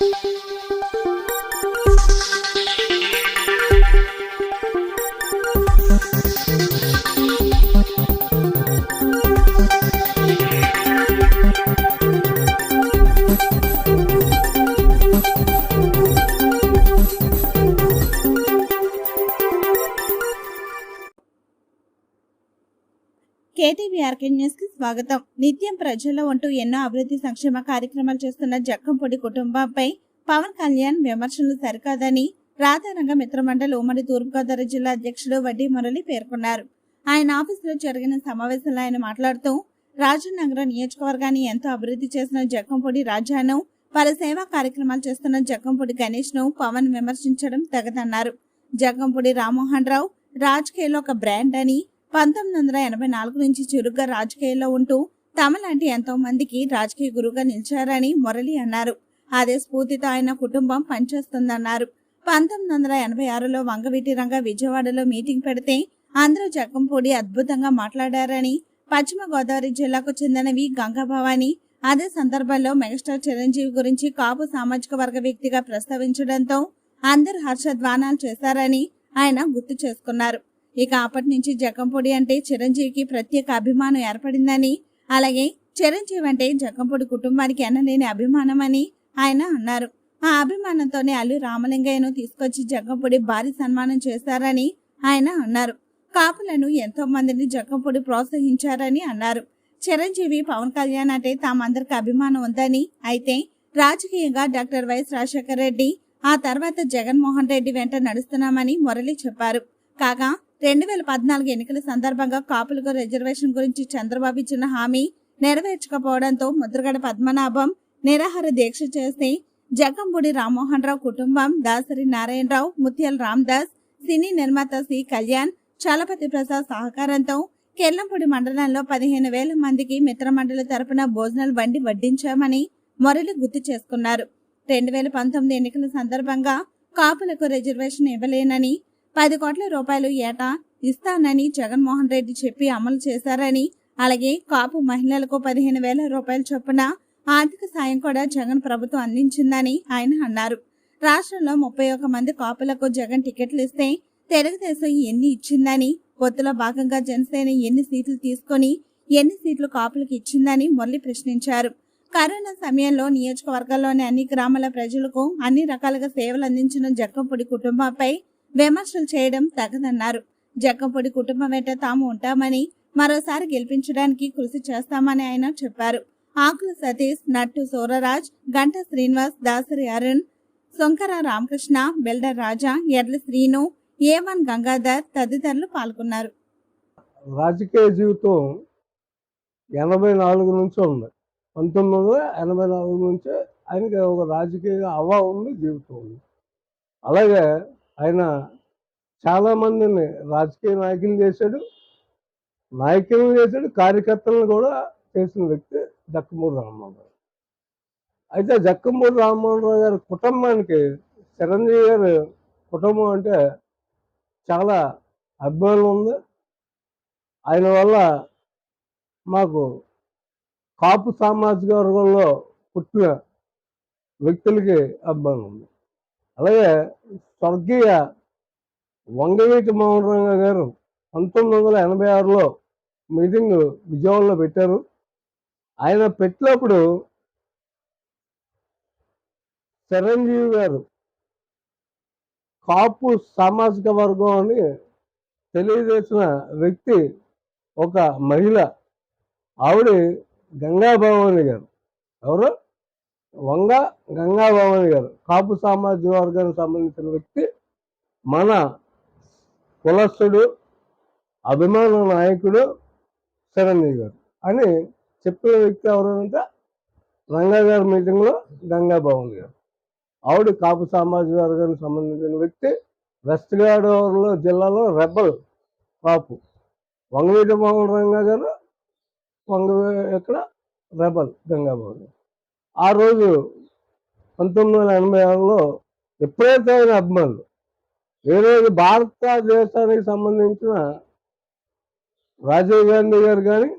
thank you కేటీవీఆర్కే న్యూస్కి స్వాగతం. నిత్యం ప్రజల్లో ఉంటూ ఎన్నో అభివృద్ధి సంక్షేమ కార్యక్రమాలు చేస్తున్న జక్కంపొడి కుటుంబంపై పవన్ కళ్యాణ్ విమర్శలు సరికాదని రాధారంగ మిత్రమండలి ఉమ్మడి తూర్పుగోదావరి జిల్లా అధ్యక్షుడు వడ్డీ మురళి పేర్కొన్నారు. ఆయన ఆఫీసులో జరిగిన సమావేశంలో ఆయన మాట్లాడుతూ రాజనగరం నియోజకవర్గాన్ని ఎంతో అభివృద్ధి చేసిన జక్కంపొడి రాజాను పలు సేవా కార్యక్రమాలు చేస్తున్న జక్కంపొడి గణేష్ను పవన్ విమర్శించడం తగదన్నారు. జగ్గంపూడి రామ్మోహన్ రావు రాజకీయాల్లో ఒక బ్రాండ్ అని పంతొమ్మిది వందల ఎనభై నాలుగు నుంచి చురుగ్గా రాజకీయాల్లో ఉంటూ తమలాంటి ఎంతో మందికి రాజకీయ గురువుగా నిలిచారని మురళి అన్నారు. అదే స్ఫూర్తితో ఆయన కుటుంబం పనిచేస్తుందన్నారు. పంతొమ్మిది వందల ఎనభై ఆరులో వంగవీటి రంగ విజయవాడలో మీటింగ్ పెడితే అందరూ జగంపూడి అద్భుతంగా మాట్లాడారని పశ్చిమ గోదావరి జిల్లాకు చెందినవి గంగాభవాని అదే సందర్భంలో మెగాస్టార్ చిరంజీవి గురించి కాపు సామాజిక వర్గ వ్యక్తిగా ప్రస్తావించడంతో అందరూ హర్షధ్వానాలు చేశారని ఆయన గుర్తు చేసుకున్నారు. ఇక అప్పటి నుంచి జకంపొడి అంటే చిరంజీవికి ప్రత్యేక అభిమానం ఏర్పడిందని అలాగే చిరంజీవి అంటే జకంపొడి కుటుంబానికి ఎనలేని అభిమానం అని ఆయన అన్నారు. ఆ అభిమానంతోనే అల్లు రామలింగయ్యను తీసుకొచ్చి జగ్గంపొడి భారీ సన్మానం చేశారని ఆయన అన్నారు. కాపులను ఎంతో మందిని జగ్గంపొడి ప్రోత్సహించారని అన్నారు. చిరంజీవి పవన్ కళ్యాణ్ అంటే తామందరికి అభిమానం ఉందని అయితే రాజకీయంగా డాక్టర్ వైఎస్ రాజశేఖర రెడ్డి ఆ తర్వాత జగన్మోహన్ రెడ్డి వెంట నడుస్తున్నామని మురళి చెప్పారు. కాగా రెండు వేల పద్నాలుగు ఎన్నికల సందర్భంగా కాపులకు రిజర్వేషన్ గురించి చంద్రబాబు ఇచ్చిన హామీ నెరవేర్చకపోవడంతో ముద్రగడ పద్మనాభం నిరాహార దీక్ష చేసి జగంపూడి రామ్మోహన్ రావు కుటుంబం దాసరి నారాయణరావు ముత్యాల రామ్దాస్ సినీ నిర్మాత సి కళ్యాణ్ చలపతి ప్రసాద్ సహకారంతో కెల్లంపూడి మండలంలో పదిహేను వేల మందికి మిత్రమండలి తరపున భోజనాలు వండి వడ్డించామని మొరలు గుర్తు చేసుకున్నారు. రెండు వేల పంతొమ్మిది ఎన్నికల సందర్భంగా కాపులకు రిజర్వేషన్ ఇవ్వలేనని పది కోట్ల రూపాయలు ఏటా ఇస్తానని జగన్మోహన్ రెడ్డి చెప్పి అమలు చేశారని అలాగే కాపు మహిళలకు పదిహేను వేల రూపాయల చొప్పున ఆర్థిక సాయం కూడా జగన్ ప్రభుత్వం అందించిందని ఆయన అన్నారు. రాష్ట్రంలో ముప్పై ఒక్క మంది కాపులకు జగన్ టికెట్లు ఇస్తే తెలుగుదేశం ఎన్ని ఇచ్చిందని పొత్తులో భాగంగా జనసేన ఎన్ని సీట్లు తీసుకొని ఎన్ని సీట్లు కాపులకు ఇచ్చిందని మురళి ప్రశ్నించారు. కరోనా సమయంలో నియోజకవర్గాల్లోని అన్ని గ్రామాల ప్రజలకు అన్ని రకాలుగా సేవలు అందించిన జక్కంపూడి కుటుంబంపై విమర్శలు చేయడం తగదన్నారు. జక్కంపొడి కుటుంబం వెంట తాము ఉంటామని మరోసారి గెలిపించడానికి కృషి చేస్తామని ఆయన చెప్పారు. ఆకుల సతీష్ నట్టు సూరరాజ్ గంట శ్రీనివాస్ దాసరి అరుణ్ శంకర రామకృష్ణ బిల్డర్ రాజా ఎడ్ల శ్రీను ఏవన్ గంగాధర్ తదితరులు పాల్గొన్నారు. రాజకీయ జీవితం ఎనభై నాలుగు నుంచి ఉంది. పంతొమ్మిది వందల ఎనభై నాలుగు నుంచి ఆయనకి ఒక రాజకీయ అవా ఉంది జీవితం ఉంది. అలాగే ఆయన చాలామందిని రాజకీయ నాయకులు చేశాడు నాయకులను చేశాడు కార్యకర్తలను కూడా చేసిన వ్యక్తి జక్కమూరి రామ్మోహన్ రావు. అయితే జక్కమూరి రామ్మోహన్ రావు గారి కుటుంబానికి చిరంజీవి గారి కుటుంబం అంటే చాలా అభిమానం ఉంది. ఆయన వల్ల మాకు కాపు సామాజిక వర్గంలో పుట్టిన వ్యక్తులకి అభిమానం ఉంది. అలాగే స్వర్గీయ వంగవీటి మోహన్ గారు పంతొమ్మిది వందల ఎనభై ఆరులో మీటింగ్ విజయవాడలో పెట్టారు. ఆయన పెట్టినప్పుడు చిరంజీవి గారు కాపు సామాజిక వర్గం అని తెలియజేసిన వ్యక్తి ఒక మహిళ. ఆవిడ గంగాభవాని గారు. ఎవరు? వంగ గంగాభవాని గారు కాపు సామాజిక వర్గానికి సంబంధించిన వ్యక్తి మన కులస్థుడు అభిమాన నాయకుడు చిరంజీవి గారు. అని చెప్పిన వ్యక్తి ఎవరంటే రంగా గారి మీటింగ్లో గంగాభవన్ గారు. ఆవిడ కాపు సామాజిక వర్గానికి సంబంధించిన వ్యక్తి వెస్ట్ గోదావరిలో జిల్లాలో రెబల్ కాపు. వంగవీటి మోహన్ రంగా గారు వంగ ఇక్కడ రెబల్ గంగాభవన్ ఆ రోజు పంతొమ్మిది వందల ఎనభై ఆరులో విపరీతమైన అభిమానులు. ఈరోజు భారతదేశానికి సంబంధించిన రాజీవ్ గాంధీ గారు కానీ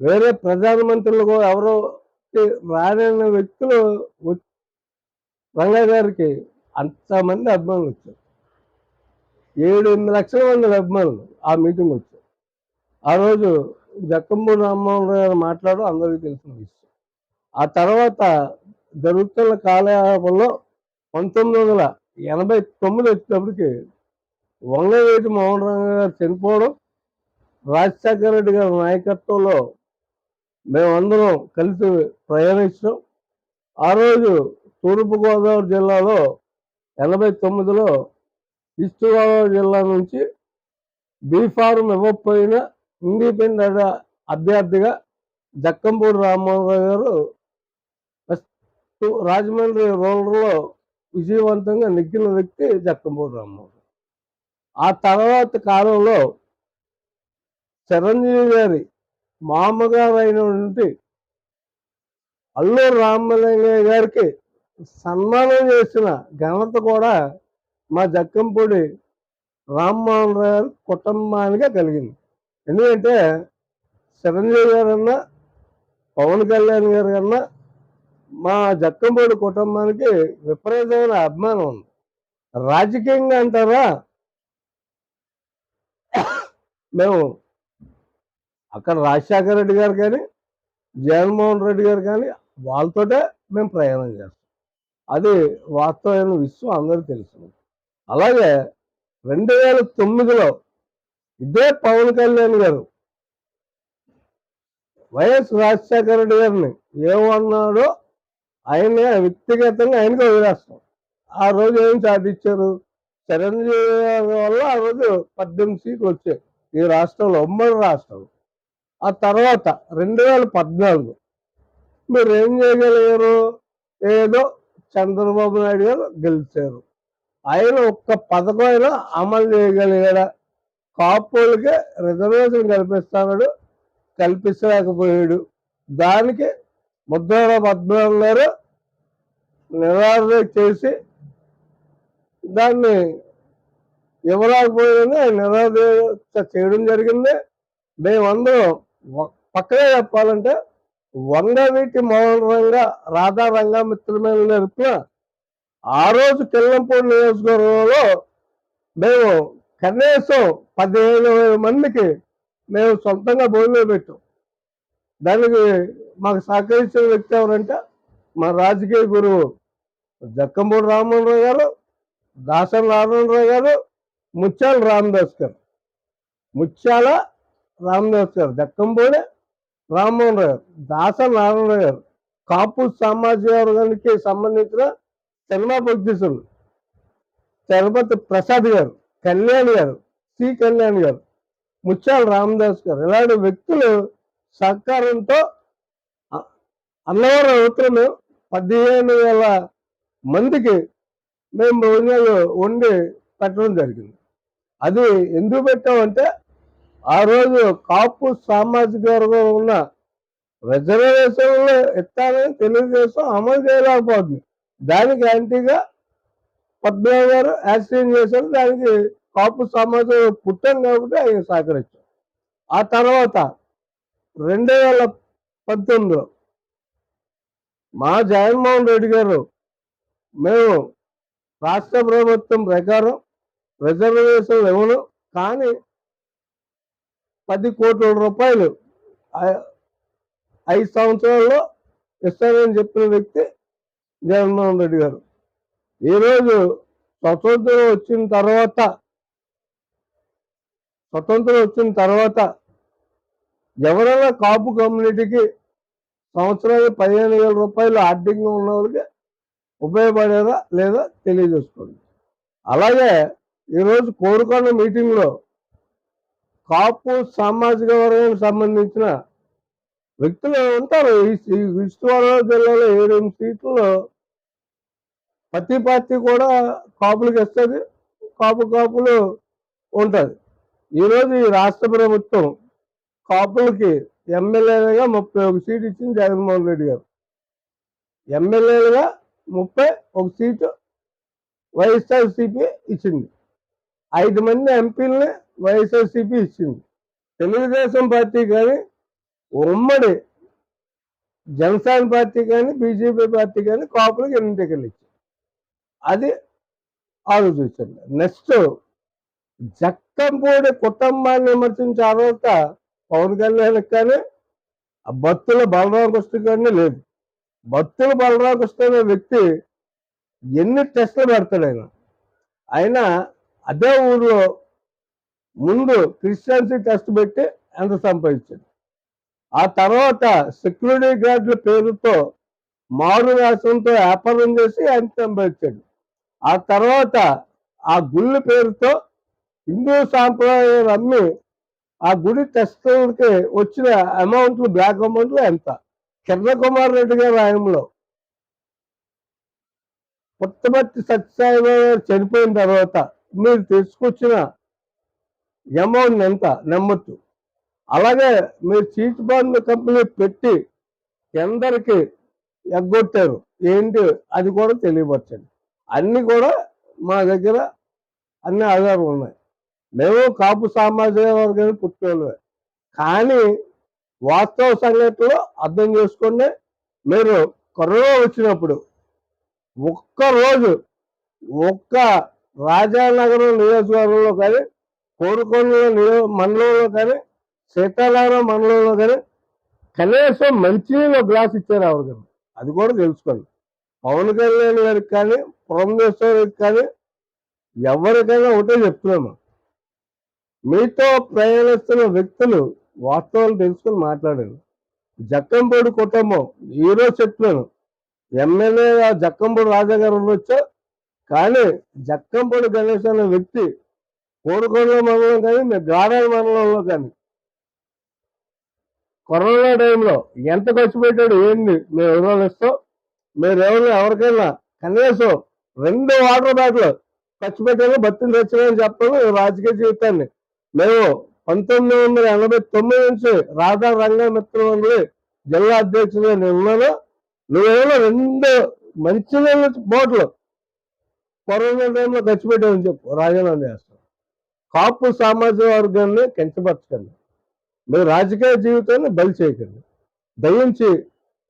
వేరే ప్రధానమంత్రులు కూడా ఎవరో రానైన వ్యక్తులు రంగయ్య రంగా గారికి అంతమంది అభిమానులు వచ్చారు. ఏడు ఎనిమిది లక్షల మంది అభిమానులు ఆ మీటింగ్ వచ్చారు. ఆ రోజు జక్కంపూడి రామ్మోహన్ రావు గారు మాట్లాడడం అందరికీ తెలిసిన విషయం. ఆ తర్వాత జరుగుతున్న కాలయాపంలో పంతొమ్మిది వందల ఎనభై తొమ్మిది వచ్చేటప్పటికి వంగవేటి మోహన్ రంగ గారు చనిపోవడం రాజశేఖర రెడ్డి గారి నాయకత్వంలో మేమందరం కలిసి ప్రయాణించడం ఆ రోజు తూర్పుగోదావరి జిల్లాలో ఎనభై తొమ్మిదిలో ఈస్ట్ గోదావరి జిల్లా నుంచి బీఫారం ఇవ్వకపోయిన ఇండిపెండెంట్ అభ్యర్థిగా జక్కంపూడి రామ్మోహన్ గారు రాజమండ్రి రూరల్లో విజయవంతంగా నెగ్గిన వ్యక్తి జక్కంపూడి రామ్మోహన్. ఆ తర్వాత కాలంలో చిరంజీవి గారి మామగారు అయినటువంటి అల్లూరు రామలింగయ్య గారికి సన్మానం చేసిన ఘనత కూడా మా జక్కంపూడి రామ్మోహన్ గారి కుటుంబానికే కలిగింది. ఎందుకంటే చిరంజీవి గారన్నా పవన్ కళ్యాణ్ గారు కన్నా మా జక్కంబోడి కుటుంబానికి విపరీతమైన అభిమానం ఉంది. రాజకీయంగా అంటారా? మేము అక్కడ రాజశేఖర రెడ్డి గారు కానీ జగన్మోహన్ రెడ్డి గారు కానీ వాళ్ళతోటే మేము ప్రయాణం చేస్తాం. అది వాస్తవమైన విశ్వం అందరికీ తెలుసు అలాగే రెండు వేల తొమ్మిదిలో ఇదే పవన్ కళ్యాణ్ గారు వైఎస్ రాజశేఖర రెడ్డి గారిని ఏమన్నాడో ఆయన వ్యక్తిగతంగా ఆయనకు వదిలేస్తాం ఆ రోజు ఏం సాధించారు? చిరంజీవి గారి వల్ల ఆ రోజు పద్దెనిమిది సీట్లు వచ్చాయి. ఈ రాష్ట్రంలో ఉమ్మడి రాష్ట్రం. ఆ తర్వాత రెండు వేల పద్నాలుగు మీరు ఏం చేయగలిగారు? ఏదో చంద్రబాబు నాయుడు గారు గెలిచారు. ఆయన ఒక్క పథకం అయినా అమలు చేయగలిగాడా? కాపులకే రిజర్వేషన్ కల్పిస్తాడు కల్పించలేకపోయాడు. దానికి ముద్ర పద్మనాభం గారు చేసి దాన్ని ఇవ్వలేకపోయిందని ఆయన నిరాధ చేయడం జరిగింది. మేమందరం పక్కనే చెప్పాలంటే వంగవీటి మోహన్ రంగ రాధా రంగమిత్రులమైన నేర్పున ఆ రోజు కిల్లంపూడి నియోజకవర్గంలో మేము కనీసం పదిహేను వేల మందికి మేము సొంతంగా భోజనం పెట్టాం. దానికి మాకు సహకరించిన వ్యక్తి ఎవరంటే మా రాజకీయ గురువు జక్కంపూడి రామ్మోహన్ రావు గారు దాసన్ నారాయణరావు గారు ముత్యాల రామదాస్ గారు. ముత్యాల రామదాస్ గారు జక్కంపూడి రామ్మోహన్ రావు గారు నారాయణ నారాయణరావు గారు. కాపు సామాజిక వర్గానికి సంబంధించిన సినిమా ప్రొడ్యూసర్లు తిరుపతి ప్రసాద్ గారు కళ్యాణ్ గారు సి కళ్యాణ్ గారు ముత్యాల రామదాస్ గారు. ఇలాంటి వ్యక్తులు సహకారంతో అన్నవరం యువతలు పదిహేను వేల మందికి మేము భోజనాలు వండి పెట్టడం జరిగింది. అది ఎందుకు పెట్టామంటే ఆ రోజు కాపు సామాజిక వర్గం ఉన్న రిజర్వేషన్లు ఇస్తానని తెలుగుదేశం అమలు చేయలేకపోతుంది. దానికి యాంటీగా పద్మనాభ గారు యాక్సిడెంట్ చేశారు. దానికి కాపు సమాజం పుట్టాం కాబట్టి ఆయన సహకరించారు. ఆ తర్వాత రెండు వేల పద్దెనిమిదిలో మా జగన్మోహన్ రెడ్డి గారు మేము రాష్ట్ర ప్రభుత్వం ప్రకారం రిజర్వేషన్ ఇవ్వను కానీ పది కోట్ల రూపాయలు ఐదు సంవత్సరాల్లో ఇస్తానని చెప్పిన వ్యక్తి జగన్మోహన్ రెడ్డి గారు. ఈరోజు స్వతంత్రం వచ్చిన తర్వాత స్వతంత్రం వచ్చిన తర్వాత ఎవరైనా కాపు కమ్యూనిటీకి సంవత్సరానికి పదిహేను వేల రూపాయలు ఆర్థికంగా ఉన్న వాళ్ళకి ఉపయోగపడేదా లేదా తెలియజేసుకోండి. అలాగే ఈరోజు కోరుకొండ మీటింగ్లో కాపు సామాజిక వర్గానికి సంబంధించిన వ్యక్తులు ఉంటారు? ఈ ఈ జిల్లాలో ఏడెనిమిది సీట్లలో ప్రతి పార్టీ కూడా కాపులకు ఇస్తుంది కాపు కాపులు ఉంటుంది ఈరోజు ఈ రాష్ట్ర ప్రభుత్వం కాపులకి ఎమ్మెల్యేలుగా ముప్పై ఒక సీట్ ఇచ్చింది జగన్మోహన్ రెడ్డి గారు. ఎమ్మెల్యేలుగా ముప్పై ఒక సీటు వైఎస్ఆర్సిపి ఇచ్చింది. ఐదు మంది ఎంపీలని వైఎస్ఆర్సిపి ఇచ్చింది. తెలుగుదేశం పార్టీ కానీ ఉమ్మడి జనసేన పార్టీ కానీ బీజేపీ పార్టీ కానీ కాపులకు ఎన్ని టికెట్లు ఇచ్చింది. అది ఆలోచించండి. నెక్స్ట్ జక్కంపూడి కుటుంబాన్ని విమర్శించిన తర్వాత పవన్ కళ్యాణ్ కానీ ఆ భక్తుల బలరామకృష్ణ కానీ లేదు. భక్తుల బలరామకృష్ణ అనే వ్యక్తి ఎన్ని టెస్టులు పెడతాడు ఆయన? ఆయన అదే ఊర్లో ముందు క్రిస్టియన్సీ టెస్ట్ పెట్టి ఎంత సంపాదించాడు? ఆ తర్వాత సెక్యూరిటీ గార్డుల పేరుతో మారు వేషంతో వ్యాపారం చేసి ఆయన సంపాదించాడు. ఆ తర్వాత ఆ గుళ్ళు పేరుతో హిందూ సాంప్రదాయాలు అమ్మి ఆ గుడి టెస్టులకి వచ్చిన అమౌంట్లు బ్లాక్ అమౌంట్లు ఎంత? కిరణకుమార్ రెడ్డి గారి ఆయనలో. పుట్టపర్తి సత్యసాయిబాబు గారు చనిపోయిన తర్వాత మీరు తీసుకొచ్చిన అమౌంట్ ఎంత? నమ్మొచ్చు అలాగే మీరు చీట్ బాండ్ కంపెనీ పెట్టి ఎందరికి ఎగ్గొట్టారు. ఏంటి? అది కూడా తెలియపరచండి. అన్నీ కూడా మా దగ్గర అన్ని ఆధారాలు ఉన్నాయి. మేము కాపు సామాజిక వర్గాన్ని పుట్టినోళ్ళమే. కానీ వాస్తవ సంగతిలో అర్థం చేసుకోండి మీరు కరోనా వచ్చినప్పుడు ఒక్క రోజు ఒక్క రాజానగరం నియోజకవర్గంలో కానీ కోరుకొండ నియో మండలంలో కానీ సీతారామ మండలంలో కానీ కనీసం మంచినీళ్ళు గ్లాస్ ఇచ్చారు ఆవిడ అది కూడా తెలుసుకోండి. పవన్ కళ్యాణ్ గారికి కానీ పురంధేశ్వరికి కానీ ఎవరికైనా ఒకటే చెప్తున్నాము. మీతో ప్రయాణిస్తున్న వ్యక్తులు వాస్తవాలు తెలుసుకొని మాట్లాడారు. జక్కంపూడి కుటుంబం హీరో చెట్లను ఎమ్మెల్యే జక్కంపూడి రాజా గారు ఉండొచ్చు? కానీ జక్కంపూడి గణేష్ అనే వ్యక్తి కోరుకొండ మండలం కానీ మీ గాడాల మండలంలో కానీ. కరోనా టైంలో ఎంత ఖర్చు పెట్టాడు ఏంది మేము వివరాలు ఇస్తాం మీరు ఎవరు ఎవరికైనా కనీసం రెండు వాటర్ బ్యాగ్లు ఖర్చు పెట్టాను బతులు తెచ్చామని చెప్పడం రాజకీయ జీవితాన్ని మేము పంతొమ్మిది వందల ఎనభై తొమ్మిది నుంచి రాధా రంగ జిల్లా అధ్యక్షుడిగా నేను ఉన్నాను. నువ్వేమో రెండు మంచి బోట్లు కరోనా టైంలో ఖర్చు పెట్టామని చెప్పు రాజీనామా చేస్తాం. కాపు సామాజిక వర్గాన్ని కించపరచకండి. మీరు రాజకీయ జీవితాన్ని బలి చేయకండి. దయించి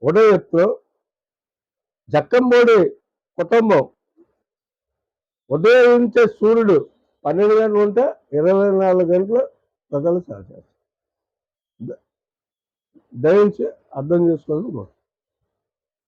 ఒకటే జక్కంబోడి కుటుంబం ఉదయించే సూర్యుడు పన్నెండు గంటలు ఉంటే ఇరవై నాలుగు గంటలు ప్రజలు సహకరిస్తారు దయించి అర్థం చేసుకోవాలని కోరుతున్నాను.